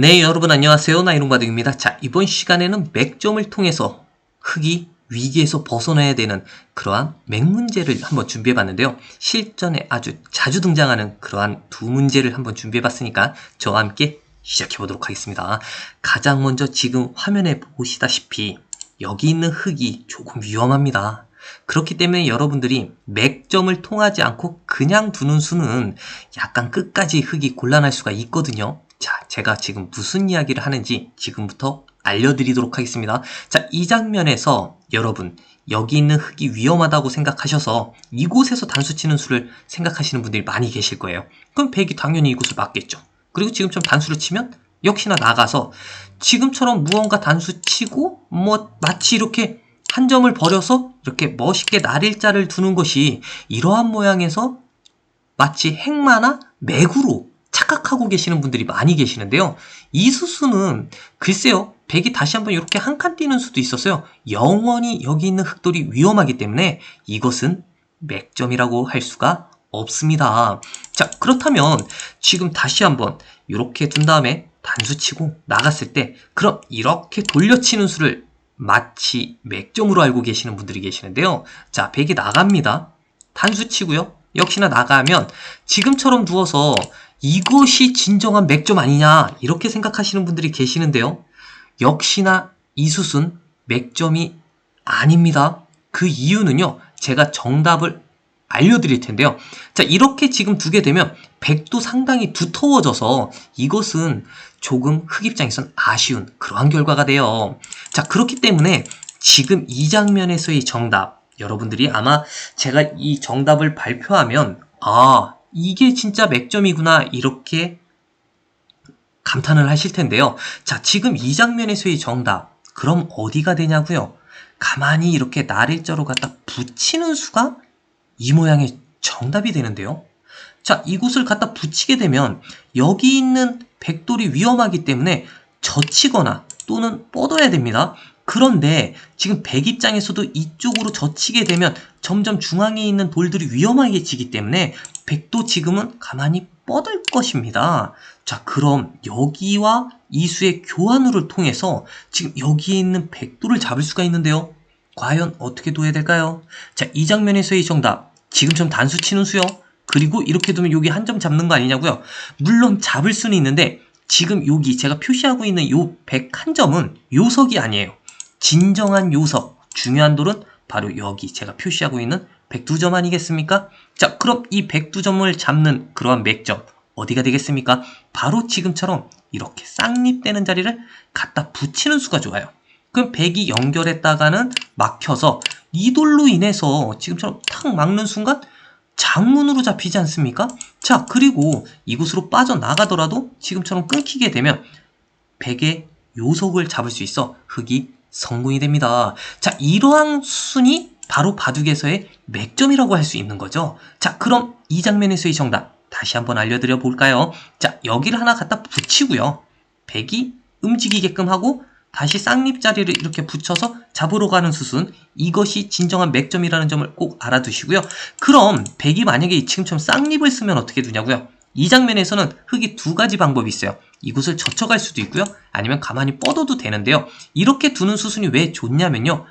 네, 여러분 안녕하세요. 나이롱바둑입니다. 자, 이번 시간에는 맥점을 통해서 흙이 위기에서 벗어나야 되는 그러한 맥 문제를 한번 준비해 봤는데요. 실전에 아주 자주 등장하는 그러한 두 문제를 한번 준비해 봤으니까 저와 함께 시작해 보도록 하겠습니다. 가장 먼저 지금 화면에 보시다시피 여기 있는 흙이 조금 위험합니다. 그렇기 때문에 여러분들이 맥점을 통하지 않고 그냥 두는 수는 약간 끝까지 흙이 곤란할 수가 있거든요. 자, 제가 지금 무슨 이야기를 하는지 지금부터 알려드리도록 하겠습니다. 자, 이 장면에서 여러분, 여기 있는 흙이 위험하다고 생각하셔서 이곳에서 단수 치는 수를 생각하시는 분들이 많이 계실 거예요. 그럼 백이 당연히 이곳을 맞겠죠. 그리고 지금처럼 단수를 치면 역시나 나가서 지금처럼 무언가 단수 치고 뭐 마치 이렇게 한 점을 버려서 이렇게 멋있게 날일자를 두는 것이 이러한 모양에서 마치 행마나 맥으로 착각하고 계시는 분들이 많이 계시는데요. 이 수수는 글쎄요. 백이 다시 한번 이렇게 한 칸 뛰는 수도 있었어요. 영원히 여기 있는 흑돌이 위험하기 때문에 이것은 맥점이라고 할 수가 없습니다. 자, 그렇다면 지금 다시 한번 이렇게 둔 다음에 단수 치고 나갔을 때 그럼 이렇게 돌려치는 수를 마치 맥점으로 알고 계시는 분들이 계시는데요. 자, 백이 나갑니다. 단수 치고요. 역시나 나가면 지금처럼 누워서 이것이 진정한 맥점 아니냐 이렇게 생각하시는 분들이 계시는데요. 역시나 이 숫은 맥점이 아닙니다. 그 이유는요. 제가 정답을 알려드릴 텐데요. 자, 이렇게 지금 두게 되면 백도 상당히 두터워져서 이것은 조금 흑 입장에선 아쉬운 그러한 결과가 돼요. 자, 그렇기 때문에 지금 이 장면에서의 정답, 여러분들이 아마 제가 이 정답을 발표하면, 아, 이게 진짜 맥점이구나, 이렇게 감탄을 하실 텐데요. 자, 지금 이 장면에서의 정답, 그럼 어디가 되냐고요? 가만히 이렇게 날일자로 갖다 붙이는 수가 이 모양의 정답이 되는데요. 자, 이곳을 갖다 붙이게 되면 여기 있는 백돌이 위험하기 때문에 젖히거나 또는 뻗어야 됩니다. 그런데 지금 백 입장에서도 이쪽으로 젖히게 되면 점점 중앙에 있는 돌들이 위험하게 지기 때문에 백도 지금은 가만히 뻗을 것입니다. 자, 그럼 여기와 이수의 교환호를 통해서 지금 여기에 있는 백도를 잡을 수가 있는데요. 과연 어떻게 둬야 될까요? 자, 이 장면에서의 정답. 지금처럼 단수 치는 수요. 그리고 이렇게 두면 여기 한 점 잡는 거 아니냐고요? 물론 잡을 수는 있는데 지금 여기 제가 표시하고 있는 요 101점은 요석이 아니에요. 진정한 요석, 중요한 돌은 바로 여기 제가 표시하고 있는 102점 아니겠습니까? 자, 그럼 이 102점을 잡는 그러한 맥점 어디가 되겠습니까? 바로 지금처럼 이렇게 쌍립되는 자리를 갖다 붙이는 수가 좋아요. 그럼 100이 연결했다가는 막혀서 이 돌로 인해서 지금처럼 탁 막는 순간 장문으로 잡히지 않습니까? 자, 그리고 이곳으로 빠져나가더라도 지금처럼 끊기게 되면 백의 요속을 잡을 수 있어 흙이 성공이 됩니다. 자, 이러한 순이 바로 바둑에서의 맥점이라고 할 수 있는 거죠. 자, 그럼 이 장면에서의 정답 다시 한번 알려드려 볼까요? 자, 여기를 하나 갖다 붙이고요. 백이 움직이게끔 하고 다시 쌍립 자리를 이렇게 붙여서 잡으러 가는 수순 이것이 진정한 맥점이라는 점을 꼭 알아두시고요. 그럼 백이 만약에 지금처럼 쌍립을 쓰면 어떻게 두냐고요? 이 장면에서는 흙이 두 가지 방법이 있어요. 이곳을 젖혀갈 수도 있고요. 아니면 가만히 뻗어도 되는데요. 이렇게 두는 수순이 왜 좋냐면요.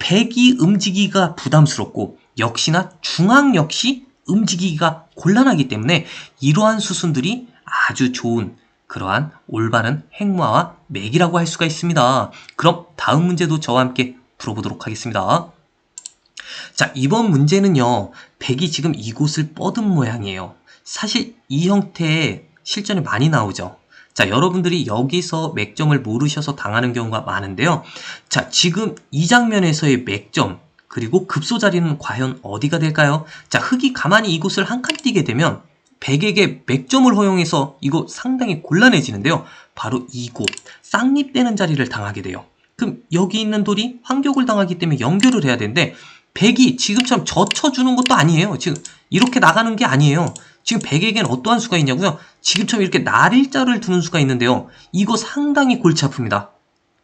백이 움직이기가 부담스럽고 역시나 중앙 역시 움직이기가 곤란하기 때문에 이러한 수순들이 아주 좋은 그러한 올바른 행마와 맥이라고 할 수가 있습니다. 그럼 다음 문제도 저와 함께 풀어보도록 하겠습니다. 자, 이번 문제는요. 백이 지금 이곳을 뻗은 모양이에요. 사실 이 형태의 실전이 많이 나오죠. 자, 여러분들이 여기서 맥점을 모르셔서 당하는 경우가 많은데요. 자, 지금 이 장면에서의 맥점, 그리고 급소 자리는 과연 어디가 될까요? 자, 흙이 가만히 이곳을 한 칸 뛰게 되면 백에게 맥점을 허용해서 이거 상당히 곤란해지는데요. 바로 이곳 쌍립되는 자리를 당하게 돼요. 그럼 여기 있는 돌이 환격을 당하기 때문에 연결을 해야 되는데 백이 지금처럼 젖혀주는 것도 아니에요. 지금 이렇게 나가는 게 아니에요. 지금 백에게는 어떠한 수가 있냐고요? 지금처럼 이렇게 날일자를 두는 수가 있는데요. 이거 상당히 골치 아픕니다.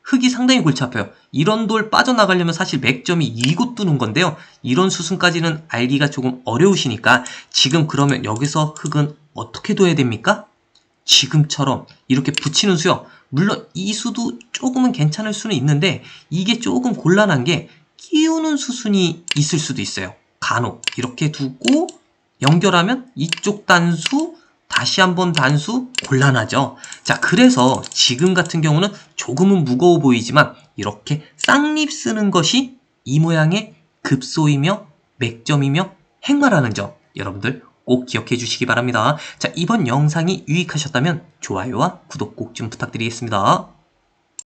흙이 상당히 골치 아파요. 이런 돌 빠져나가려면 사실 맥점이 이곳 두는 건데요. 이런 수순까지는 알기가 조금 어려우시니까 지금 그러면 여기서 흙은 어떻게 둬야 됩니까? 지금처럼 이렇게 붙이는 수요. 물론 이 수도 조금은 괜찮을 수는 있는데 이게 조금 곤란한 게 끼우는 수순이 있을 수도 있어요. 간혹 이렇게 두고 연결하면 이쪽 단수 다시 한번 단수 곤란하죠. 자, 그래서 지금 같은 경우는 조금은 무거워 보이지만 이렇게 쌍립 쓰는 것이 이 모양의 급소이며 맥점이며 행마라는 점 여러분들 꼭 기억해 주시기 바랍니다. 자, 이번 영상이 유익하셨다면 좋아요와 구독 꼭 좀 부탁드리겠습니다.